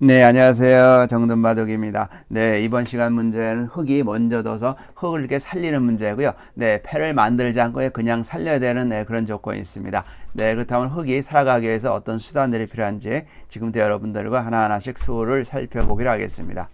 네, 안녕하세요. 정든바둑입니다. 네, 이번 시간 문제는 흙이 먼저 둬서 흙을 이렇게 살리는 문제고요. 네, 패를 만들지 않고 그냥 살려야 되는 네, 그런 조건이 있습니다. 네, 그렇다면 흙이 살아가기 위해서 어떤 수단들이 필요한지 지금부터 여러분들과 하나하나씩 수를 살펴보기로 하겠습니다.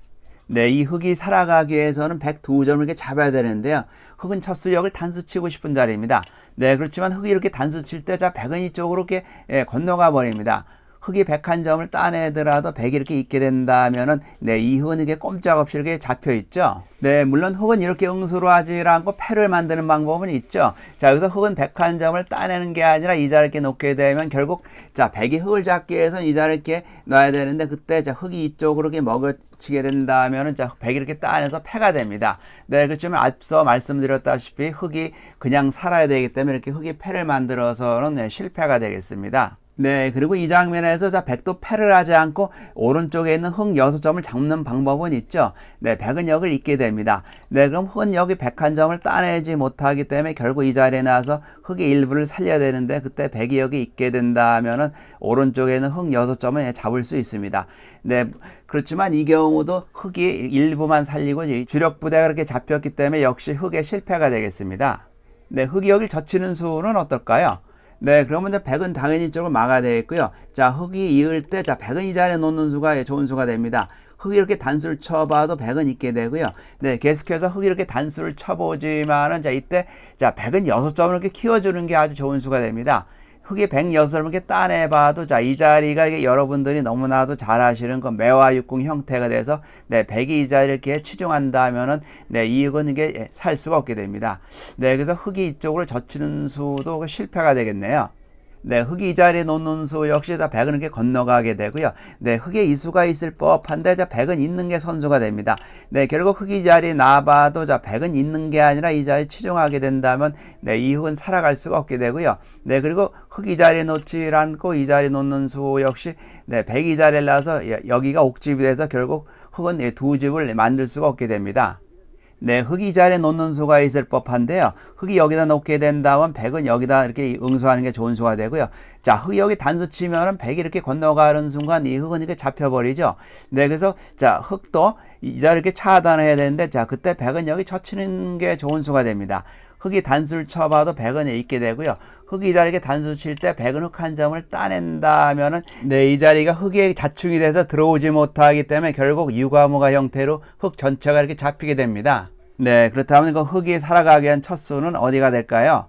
네, 이 흙이 살아가기 위해서는 102점을 이렇게 잡아야 되는데요. 흙은 첫 수역을 단수 치고 싶은 자리입니다. 네, 그렇지만 흙이 이렇게 단수 칠 때, 자, 백은 이쪽으로 이렇게 예, 건너가 버립니다. 흙이 101점을 따내더라도 100이 이렇게 있게 된다면은 네, 이 흙은 이게 꼼짝없이 이렇게 잡혀 있죠. 네, 물론 흙은 이렇게 응수로 하지 않고 패를 만드는 방법은 있죠. 자, 여기서 흙은 101점을 따내는 게 아니라 이 자리에 이렇게 놓게 되면 결국 자, 100이 흙을 잡기 위해서 이 자리에 이렇게 놔야 되는데 그때 자, 흙이 이쪽으로 이렇게 먹어치게 된다면은 자, 100이 이렇게 따내서 패가 됩니다. 네, 그렇지만 앞서 말씀드렸다시피 흙이 그냥 살아야 되기 때문에 이렇게 흙이 패를 만들어서는 네, 실패가 되겠습니다. 네, 그리고 이 장면에서 자, 백도 패를 하지 않고 오른쪽에 있는 흙 6점을 잡는 방법은 있죠. 네, 백은 여기를 잇게 됩니다. 네, 그럼 흙은 여기 백한 점을 따내지 못하기 때문에 결국 이 자리에 나와서 흙의 일부를 살려야 되는데 그때 백이 여기 있게 된다면은 오른쪽에 있는 흙 6점을 잡을 수 있습니다. 네, 그렇지만 이 경우도 흙이 일부만 살리고 주력 부대가 그렇게 잡혔기 때문에 역시 흙의 실패가 되겠습니다. 네, 흙이 여기를 젖히는 수는 어떨까요? 네, 그러면 이제 100은 당연히 이쪽으로 막아야 되겠고요. 자, 흙이 이을 때, 자, 100은 이 자리에 놓는 수가 좋은 수가 됩니다. 흙이 이렇게 단수를 쳐봐도 100은 있게 되고요. 네, 계속해서 흙이 이렇게 단수를 쳐보지만은, 자, 이때, 자, 100은 6점을 이렇게 키워주는 게 아주 좋은 수가 됩니다. 흙이 106을 이렇게 따내봐도 자, 이 자리가 이게 여러분들이 너무나도 잘 아시는 그 매화육궁 형태가 돼서 네, 100이 이 자리를 이렇게 치중한다면은 네, 이 흙은 이게 살 수가 없게 됩니다. 네, 그래서 흙이 이쪽으로 젖히는 수도 실패가 되겠네요. 네, 흙이 이 자리에 놓는 수 역시 다 백은 이렇게 건너가게 되고요. 네, 흙에 이수가 있을 법한데 자 백은 있는 게 선수가 됩니다. 네, 결국 흙이 이 자리에 나봐도 자 백은 있는 게 아니라 이 자리에 치중하게 된다면 네, 이 흙은 살아갈 수가 없게 되고요. 네, 그리고 흙 이 자리에 놓지 않고 이 자리에 놓는 수 역시 네, 백이 자리에 나서 여기가 옥집이 돼서 결국 흙은 두 집을 만들 수가 없게 됩니다. 네, 흙이 자리에 놓는 수가 있을 법한데요. 흙이 여기다 놓게 된다면 100은 여기다 이렇게 응수하는 게 좋은 수가 되고요. 자, 흙이 여기 단수 치면은 100이 이렇게 건너가는 순간 이 흙은 이렇게 잡혀버리죠. 네, 그래서 자, 흙도 이 자리를 이렇게 차단해야 되는데 자, 그때 100은 여기 쳐치는 게 좋은 수가 됩니다. 흙이 단수를 쳐봐도 100은 있게 되고요. 흙이 이 자리에 단수 칠때 100은 흙 한 점을 따낸다면은 네, 이 자리가 흙에 자충이 돼서 들어오지 못하기 때문에 결국 유과무가 형태로 흙 전체가 이렇게 잡히게 됩니다. 네, 그렇다면 그 흙이 살아가기 위한 첫 수는 어디가 될까요?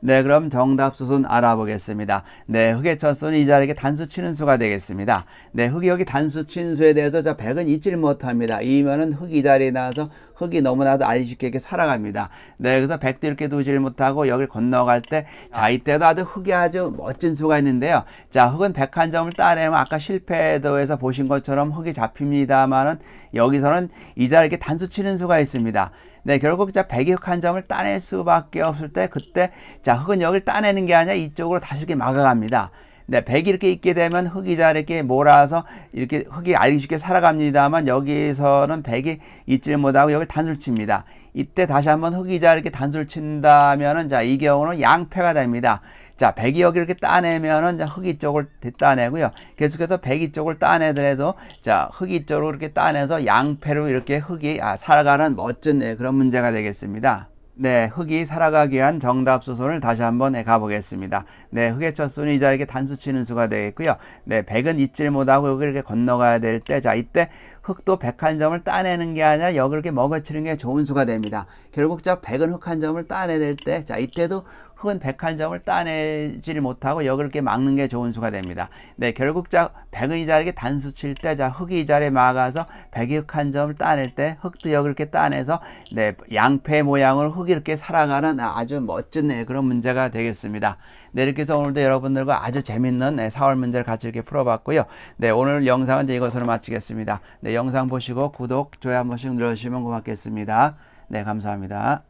네, 그럼 정답 수순 알아보겠습니다. 네, 흙의 첫 수는 이 자리에 단수 치는 수가 되겠습니다. 네, 흙이 여기 단수 친 수에 대해서 저 100은 잊지를 못합니다. 이면은 흙이 자리에 나와서 흙이 너무나도 이렇게 살아갑니다. 네, 그래서 100도 이렇게 두질 못하고 여기를 건너갈 때, 자, 이때도 아주 흙이 아주 멋진 수가 있는데요. 자, 흙은 101 점을 따내면 아까 실패도에서 보신 것처럼 흙이 잡힙니다만은 여기서는 이 자리에 이렇게 단수 치는 수가 있습니다. 네, 결국 자 100한 점을 따낼 수밖에 없을 때 그때 자 흙은 여기를 따내는 게 아니라 이쪽으로 다시 이렇게 막아갑니다. 네, 100이 이렇게 있게 되면 흙이 자 이렇게 몰아서 이렇게 흙이 알기 쉽게 살아갑니다만 여기서는 100이 있지를 못하고 여기 단술 칩니다. 이때 다시 한번 흙이 자 이렇게 단술 친다면은 자 이 경우는 양패가 됩니다. 자, 100이 여기 이렇게 따내면은 자, 흙이 쪽을 따내고요. 계속해서 100이 쪽을 따내더라도 자, 흙이 쪽으로 이렇게 따내서 양패로 이렇게 흙이 아, 살아가는 멋진 네, 그런 문제가 되겠습니다. 네, 흙이 살아가기 위한 정답 수선을 다시 한번 해 가보겠습니다. 네, 흙의 첫 수는 이 자리에 단수 치는 수가 되겠고요. 네, 100은 잊질 못하고 이렇게 건너가야 될 때, 자, 이때 흙도 100한 점을 따내는 게 아니라 여기 이렇게 먹어치는 게 좋은 수가 됩니다. 결국 자, 100은 흙 한 점을 따내낼 때, 자, 이때도 흙은 101점을 따내질 못하고 여기 이렇게 막는 게 좋은 수가 됩니다. 네, 결국 자 100은 이 자리에 단수 칠 때 자 흙이 이 자리에 막아서 100이 흙 한 점을 따낼 때 흙도 여기 이렇게 따내서 네, 양패 모양을 흙이 이렇게 살아가는 아주 멋진 네, 그런 문제가 되겠습니다. 네, 이렇게 해서 오늘도 여러분들과 아주 재밌는 네, 4월 문제를 같이 이렇게 풀어봤고요. 네, 오늘 영상은 이제 이것으로 마치겠습니다. 네, 영상 보시고 구독, 좋아요 한 번씩 눌러주시면 고맙겠습니다. 네, 감사합니다.